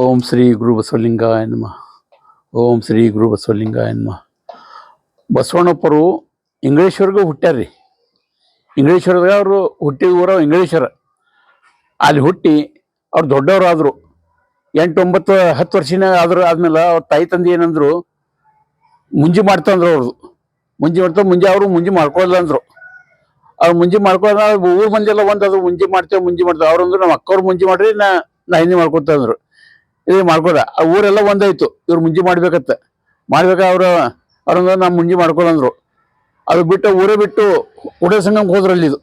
ಓಂ ಶ್ರೀ ಗುರು ಬಸವಲಿಂಗಾಯ ನಮಃ. ಓಂ ಶ್ರೀ ಗುರು ಬಸವಲಿಂಗಾಯ ನಮಃ. ಬಸವಣ್ಣಪ್ಪರು ಇಂಗ್ಲೇಶ್ವರ್ಗೆ ಹುಟ್ಟ್ಯಾರ್ರಿ ಇಂಗ್ಲೇಶ್ವರದಾಗ ಅವರು ಹುಟ್ಟಿದ ಊರ ಇಂಗ್ಲೇಶ್ವರ. ಅಲ್ಲಿ ಹುಟ್ಟಿ ಅವ್ರು ದೊಡ್ಡವರು ಆದರು. ಎಂಟು ಒಂಬತ್ತು ಹತ್ತು ವರ್ಷನ ಆದ್ರು ಆದ್ಮೇಲೆ ಅವ್ರ ತಾಯಿ ತಂದೆ ಏನಂದ್ರು, ಮುಂಜಿ ಮಾಡ್ತಂದ್ರು ಅವ್ರದು. ಮುಂಜಿ ಮಾಡ್ತಾ ಮುಂಜಿ ಅವರು ಮುಂಜಿ ಮಾಡ್ಕೊಳ್ಳಲ್ಲ ಅಂದರು ಅವ್ರು ಮುಂಜಿ ಮಾಡ್ಕೊಳ್ಳ ಊರು ಮಂದಿ ಎಲ್ಲ ಒಂದ್ ಅದು ಮುಂಜಿ ಮಾಡ್ತೇವೆ ಮುಂಜಿ ಮಾಡ್ತೇವೆ. ಅವ್ರಂದ್ರು ನಮ್ಮ ಅಕ್ಕವ್ರು ಮುಂಜಿ ಮಾಡ್ರಿ, ನಾ ನಾ ಹಿಂದಿ ಮಾಡ್ಕೊತ ಅಂದ್ರು ಇದು ಮಾಡ್ಕೊಡ. ಆ ಊರೆಲ್ಲ ಒಂದಾಯ್ತು. ಇವ್ರು ಮುಂಜಿ ಮಾಡ್ಬೇಕತ್ತ. ಮಾಡ್ಬೇಕಾ ಅವರು, ಅವ್ರಂದ್ರೆ ನಾ ಮುಂಜಿ ಮಾಡ್ಕೊಳಂದ್ರು ಅದು ಬಿಟ್ಟು ಊರೇ ಬಿಟ್ಟು ಕುಡಿಯ ಸಂಗಮಕ್ಕೆ ಹೋದ್ರು ಅಲ್ಲಿ ಇದು.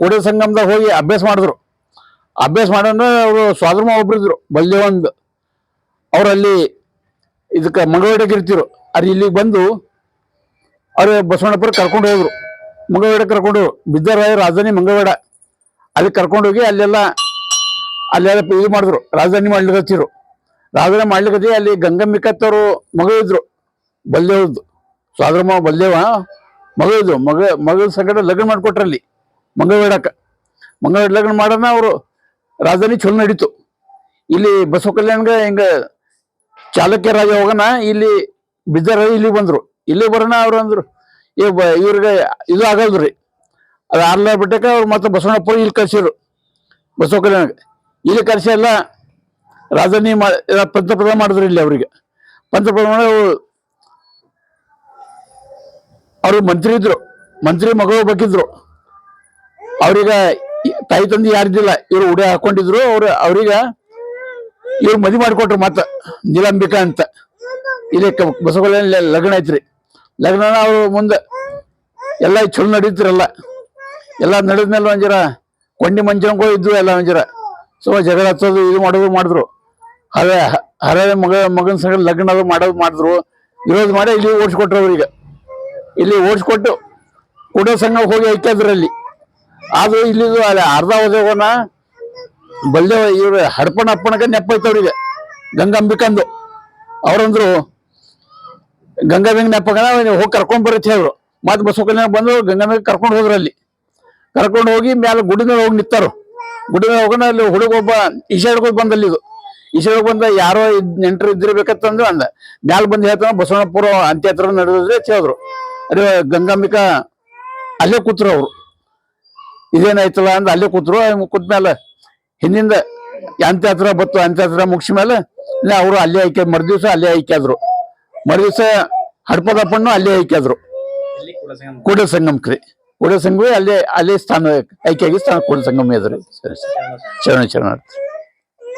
ಕುಡಿಯ ಸಂಗಮದಾಗ ಹೋಗಿ ಅಭ್ಯಾಸ ಮಾಡಿದ್ರು. ಅಭ್ಯಾಸ ಮಾಡೋಣ ಅವರು ಸ್ವಾದ್ರಮ ಒಬ್ರಿದ್ರು ಒಂದು. ಅವರಲ್ಲಿ ಇದಕ್ಕೆ ಮಂಗಳವಾಡಕ್ಕೆ ಇರ್ತಿರು. ಅದು ಇಲ್ಲಿಗೆ ಬಂದು ಅವರು ಬಸವಣ್ಣಪ್ಪರು ಕರ್ಕೊಂಡು ಹೋದ್ರು. ಮಂಗಳವಾಡ ಕರ್ಕೊಂಡು ಬಿದ್ದರಾಯ ಬಿದ್ದಾರ ರಾಜಧಾನಿ ಮಂಗಳವಾಡ. ಅಲ್ಲಿ ಕರ್ಕೊಂಡೋಗಿ ಅಲ್ಲೆಲ್ಲ ಅಲ್ಲೆಲ್ಲ ಇದು ಮಾಡಿದ್ರು. ರಾಜಧಾನಿ ಮಾಡ್ಲಿಕತ್ತಿರು. ರಾಜಧಾನಿ ಮಾಡ್ಲಿಕ್ಕೆ ಅಲ್ಲಿ ಗಂಗಮ್ಮಿಕತ್ತವರು ಮಗಳು ಇದ್ರು ಬಲ್ದೇವ್ದು ಮಾವ ಬಲ್ದೇವ ಮಗಳು ಇದ್ರು. ಮಗ ಮಗಳ ಸಂಗಡ ಲಗ್ನ ಮಾಡಿಕೊಟ್ರಲ್ಲಿ ಮಂಗಳವಾಡಕ್ಕೆ ಮಂಗಳವಾಡ ಲಗ್ನ ಮಾಡೋಣ ಅವರು ರಾಜಧಾನಿ ಚಲೋ ನಡೀತು. ಇಲ್ಲಿ ಬಸವ ಕಲ್ಯಾಣ್ಗೆ ಹಿಂಗೆ ಚಾಲುಕ್ಯ ರಾಜ ಹೋಗೋಣ ಇಲ್ಲಿ ಬಿದ್ದಾರ ಇಲ್ಲಿ ಬಂದರು. ಇಲ್ಲಿ ಬರೋಣ ಅವ್ರು ಅಂದ್ರು. ಇವ್ರಿಗೆ ಇದು ರೀ. ಅದು ಆರ್ಲ ಬಿಟ್ಟಕ್ಕೆ ಅವ್ರು ಮತ್ತೆ ಬಸವಣ್ಣಪ್ಪ ಇಲ್ಲಿ ಕಳ್ಸಿರು ಬಸವ ಕಲ್ಯಾಣಕ್ಕೆ ಇಲ್ಲಿ ಕರ್ಸಿ ಎಲ್ಲ ರಾಜಧಾನಿ ಪಂಚಪ್ರಧಾನ ಮಾಡಿದ್ರು ಇಲ್ಲಿ ಅವರಿಗೆ. ಪಂಚಪ್ರಧಾನ ಅವರು ಮಂತ್ರಿ ಇದ್ರು. ಮಂತ್ರಿ ಮಗಳು ಬಗ್ಗಿದ್ರು ಅವ್ರೀಗ ತಾಯಿ ತಂದೆ ಯಾರಿದ್ದಿಲ್ಲ ಇವ್ರು ಉಡೆ ಹಾಕೊಂಡಿದ್ರು. ಅವ್ರು, ಅವ್ರೀಗ ಇವ್ರು ಮದಿ ಮಾಡಿಕೊಟ್ರು ಮತ್ತ ನೀಲಂಬಿಕಾ ಅಂತ. ಇಲ್ಲಿ ಬಸವಕಲ್ಯಾಣ ಲಗ್ನ ಐತ್ರಿ. ಲಗ್ನ ಅವ್ರು ಮುಂದೆ ಎಲ್ಲ ಚಲೋ ನಡೀತಿರಲ್ಲ. ಎಲ್ಲ ನಡೆದ್ಮೇಲೆ ಒಂಜರ ಕೊಂಡಿ ಮಂಜನಗೋ ಇದ್ವು ಎಲ್ಲ ಒಂಜರ. ಸೊ ಜಗಳ ಹತ್ತೋದು ಇದು ಮಾಡೋದು ಮಾಡಿದ್ರು. ಹಳೆ ಹರೇ ಮಗ, ಮಗನ ಸಂಗ ಲಗ್ನ ಅದು ಮಾಡೋದು ಮಾಡಿದ್ರು. ಇರೋದು ಮಾಡಿ ಇಲ್ಲಿ ಓಡಿಸ್ಕೊಟ್ರು ಅವ್ರಿಗೆ. ಇಲ್ಲಿ ಓಡಿಸ್ಕೊಟ್ಟು ಕುಡಿಯೋ ಸಂಘ ಹೋಗಿ ಐತೆ ಅದರಲ್ಲಿ ಆದ್ರೂ ಇಲ್ಲಿ ಅಲ್ಲಿ, ಅರ್ಧ ಹೋದವನ ಬಲ್ಯ ಇವ್ರು ಹಡ್ಪಣ ಅವ್ರಿಗೆ. ಗಂಗಾಂಬಿಕಂದು. ಅವ್ರಂದ್ರು ಗಂಗಾಂಬಿಂಗ್ ನೆಪ್ಪಗನ ಹೋಗಿ ಕರ್ಕೊಂಡ್ ಬರತ್ತೆ ಅವರು. ಮತ್ತೆ ಬಂದ್ರು ಬಂದು ಗಂಗಾದಂಗ ಕರ್ಕೊಂಡು ಹೋದ್ರು ಅಲ್ಲಿ ಕರ್ಕೊಂಡು ಹೋಗಿ ಮೇಲೆ ಗುಡಿನ ಹೋಗಿ ನಿಂತಾರು. ಗುಡಿ ಮೇಲೆ ಹೋಗೋಣ, ಅಲ್ಲಿ ಹುಡುಗ ಒಬ್ಬ ಈಶಾಡ್ಕೋದ್ ಬಂದಲ್ಲಿ ಇದು ಈಶಾಡ್ಕೋದ್ ಬಂದ ಯಾರೋ ನೆಂಟರು ಇದ್ದಿರ್ಬೇಕಂತಂದು ಅಂದ. ಮ್ಯಾಲ ಬಂದು ಹೇಳ್ತಾನ ಬಸವಣ್ಣಪುರ ಅಂತ್ಯ ಹತ್ರ ನಡೆದ್ರೆ ಹೇಳಿದ್ರು. ಅದೇ ಗಂಗಾಂಬಿಕಾ ಅಲ್ಲೇ ಕೂತ್ರು ಅವರು. ಇದೇನಾಯ್ತಲ್ಲ ಅಂದ ಅಲ್ಲೇ ಕೂತ್ರು ಕೂತ್ ಮೇಲೆ ಹಿಂದಿಂದ ಅಂತ್ಯ ಹತ್ರ ಬತ್ತು ಅಂತ್ಯ ಹತ್ರ ಮುಗಿಸಿ ಮೇಲೆ ಅವರು ಅಲ್ಲೇ ಐಕ್ಯ ಮರುದಿವ್ಸ ಅಲ್ಲೇ ಐಕ್ಯಾದ್ರು ಮರುದಿವ್ಸ ಹಡ್ಪದಪ್ಪಣ್ಣು ಅಲ್ಲೇ ಐಕ್ಯಾದ್ರು ಕೂಡ ಸಂಗಮಕ್ರಿ ಕೂಡ. ಸಂಗಮ ಅಲ್ಲೇ ಅಲ್ಲೇ ಸ್ಥಾನ ಐಕ್ಯಾಗಿ ಸ್ಥಾನ ಕೂಡ ಸಂಗಮ ಎದುರು ಶರಣ, ಶರಣಾರ್ಥಿ.